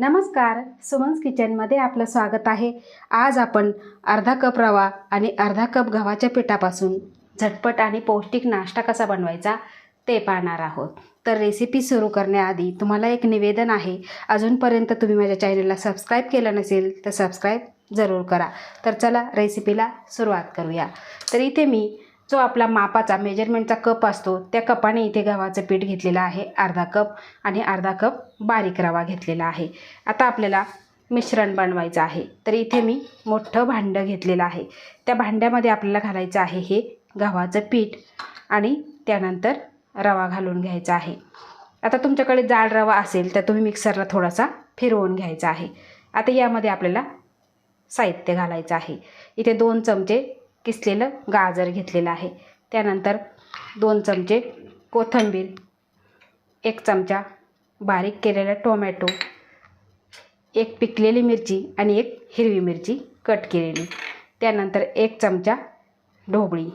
नमस्कार. सुमन्स किचनमध्ये आपलं स्वागत आहे. आज आपण अर्धा कप रवा आणि अर्धा कप गव्हाच्या पिठापासून झटपट आणि पौष्टिक नाश्ता कसा बनवायचा ते पाहणार आहोत. तर रेसिपी सुरू करण्याआधी तुम्हाला एक निवेदन आहे. अजूनपर्यंत तुम्ही माझ्या चॅनलला सबस्क्राईब केलं नसेल तर सबस्क्राईब जरूर करा. तर चला रेसिपीला सुरुवात करूया. तर इथे मी जो आपला मापाचा मेजरमेंटचा कप असतो त्या कपाने इथे गव्हाचं पीठ घेतलेलं आहे अर्धा कप आणि अर्धा कप बारीक रवा घेतलेला आहे. आता आपल्याला मिश्रण बनवायचं आहे. तर इथे मी मोठं भांडं घेतलेलं आहे. त्या भांड्यामध्ये आपल्याला घालायचं आहे हे गव्हाचं पीठ आणि त्यानंतर रवा घालून घ्यायचा आहे. आता तुमच्याकडे जाड रवा असेल तर तुम्ही मिक्सरला थोडासा फिरवून घ्यायचा आहे. आता यामध्ये आपल्याला साहित्य घालायचं आहे. इथे दोन चमचे किसलेलं गाजर घेतलेलं आहे. त्यानंतर दोन चमचे कोथिंबीर एक चमचा बारीक केलेला टोमॅटो एक पिकलेली मिरची आणि एक हिरवी मिरची कट केलेली. त्यानंतर एक चमचा ढोबळी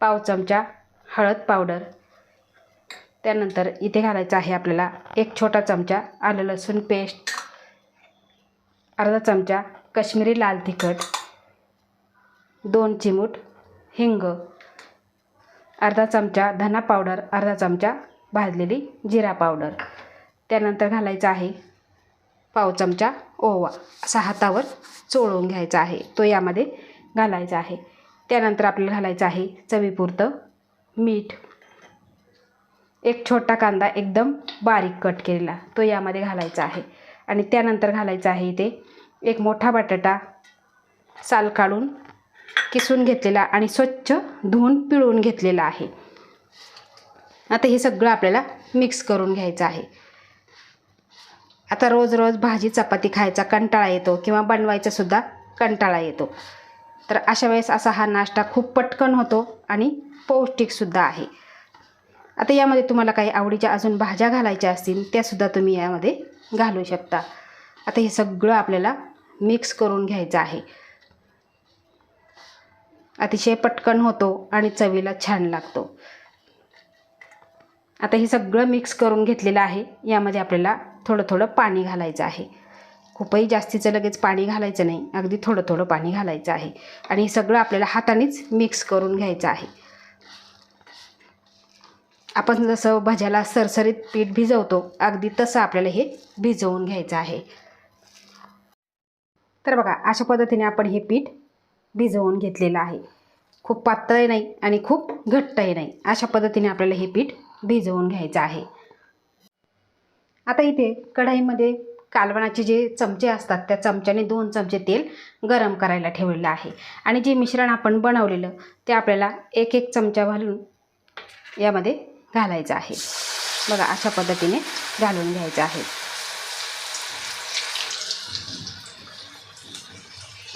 पाव चमचा हळद पावडर. त्यानंतर इथे घालायचं आहे आपल्याला एक छोटा चमचा आलं लसूण पेस्ट अर्धा चमचा कश्मीरी लाल तिखट दोन चिमूट हिंग अर्धा चमचा धना पावडर अर्धा चमचा भाजलेली जिरा पावडर. त्यानंतर घालायचा आहे पाव चमचा ओवा. असा हातावर चोळून घ्यायचा आहे. तो यामध्ये घालायचा आहे. त्यानंतर आपल्याला घालायचं आहे चवीपुरतं मीठ. एक छोटा कांदा एकदम बारीक कट केलेला तो यामध्ये घालायचा आहे. आणि त्यानंतर घालायचं आहे इथे एक मोठा बटाटा साल काढून किसून घेतलेला आणि स्वच्छ धुवून पिळून घेतलेला आहे. आता हे सगळं आपल्याला मिक्स करून घ्यायचं आहे. आता रोज रोज भाजी चपाती खायचा कंटाळा येतो किंवा बनवायचासुद्धा कंटाळा येतो. तर अशा वेळेस असा हा नाश्ता खूप पटकन होतो आणि पौष्टिकसुद्धा आहे. आता यामध्ये तुम्हाला काही आवडीच्या अजून भाज्या घालायच्या असतील त्यासुद्धा तुम्ही यामध्ये घालू शकता. आता हे सगळं आपल्याला मिक्स करून घ्यायचं आहे. अतिशय पटकन होतो आणि चवीला छान लागतो. आता हे सगळं मिक्स करून घेतलेलं आहे. यामध्ये आपल्याला थोडं थोडं पाणी घालायचं आहे. खूपही जास्तीचं लगेच पाणी घालायचं नाही. अगदी थोडं थोडं पाणी घालायचं आहे. आणि हे सगळं आपल्याला हातानेच मिक्स करून घ्यायचं आहे. आपण जसं भज्याला सरसरीत पीठ भिजवतो अगदी तसं आपल्याला हे भिजवून घ्यायचं आहे. तर बघा अशा पद्धतीने आपण हे पीठ भिजवून घेतलेलं आहे. खूप पातळही नाही आणि खूप घट्टही नाही. अशा पद्धतीने आपल्याला हे पीठ भिजवून घ्यायचं आहे. आता इथे कढाईमध्ये कालवणाचे जे चमचे असतात त्या चमच्याने दोन चमचे तेल गरम करायला ठेवलेलं आहे. आणि जे मिश्रण आपण बनवलेलं ते आपल्याला एक एक चमचा घालून यामध्ये घालायचं आहे. बघा अशा पद्धतीने घालून घ्यायचं आहे.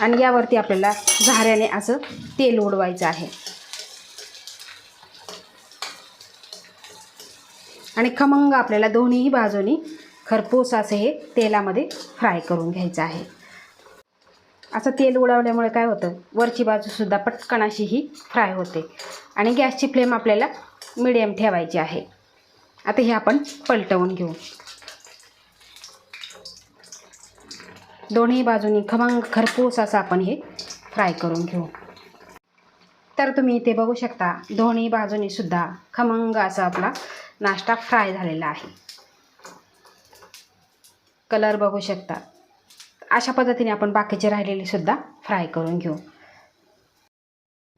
आणि यावरती आपल्याला झाऱ्याने असं तेल उडवायचं आहे. आणि खमंग आपल्याला दोन्हीही बाजूनी खरपूस असं हे तेलामध्ये फ्राय करून घ्यायचं आहे. असं तेल उडवल्यामुळे काय होतं? वरची बाजूसुद्धा पटकन अशी ही फ्राय होते. आणि गॅसची फ्लेम आपल्याला मिडियम ठेवायची आहे. आता हे आपण पलटवून घेऊ. दोन्ही बाजूनी खमंग खरपूस असं आपण हे फ्राय करून घेऊ. तर तुम्ही इथे बघू शकता दोन्ही बाजूनी सुद्धा खमंग असा आपला नाश्ता फ्राय झालेला आहे. कलर बघू शकता. अशा पद्धतीने आपण बाकीचे राहिलेले सुद्धा फ्राय करून घेऊ.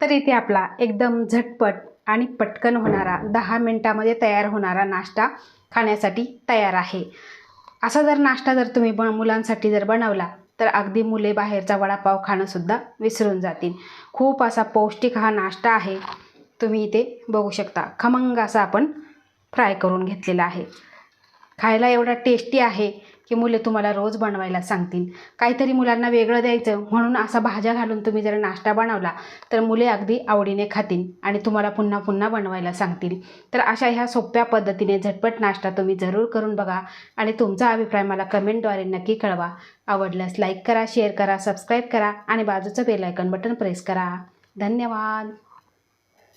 तर इथे आपला एकदम झटपट आणि पटकन होणारा दहा मिनटामध्ये तयार होणारा नाश्ता खाण्यासाठी तयार आहे. असा जर नाश्ता जर तुम्ही ब मुलांसाठी जर बनवला तर अगदी मुले बाहेरचा वडापाव खाणंसुद्धा विसरून जातील. खूप असा पौष्टिक हा नाश्ता आहे. तुम्ही इथे बघू शकता. खमंग असा आपण फ्राय करून घेतलेला आहे. खायला एवढा टेस्टी आहे की मुले तुम्हाला रोज बनवायला सांगतील. काहीतरी मुलांना वेगळं द्यायचं म्हणून असा भाज्या घालून तुम्ही जर नाश्ता बनवला तर मुले अगदी आवडीने खातील आणि तुम्हाला पुन्हा पुन्हा बनवायला सांगतील. तर अशा ह्या सोप्या पद्धतीने झटपट नाश्ता तुम्ही जरूर करून बघा आणि तुमचा अभिप्राय मला कमेंटद्वारे नक्की कळवा. आवडल्यास लाईक करा शेअर करा सबस्क्राईब करा आणि बाजूचं बेलायकन बटन प्रेस करा. धन्यवाद!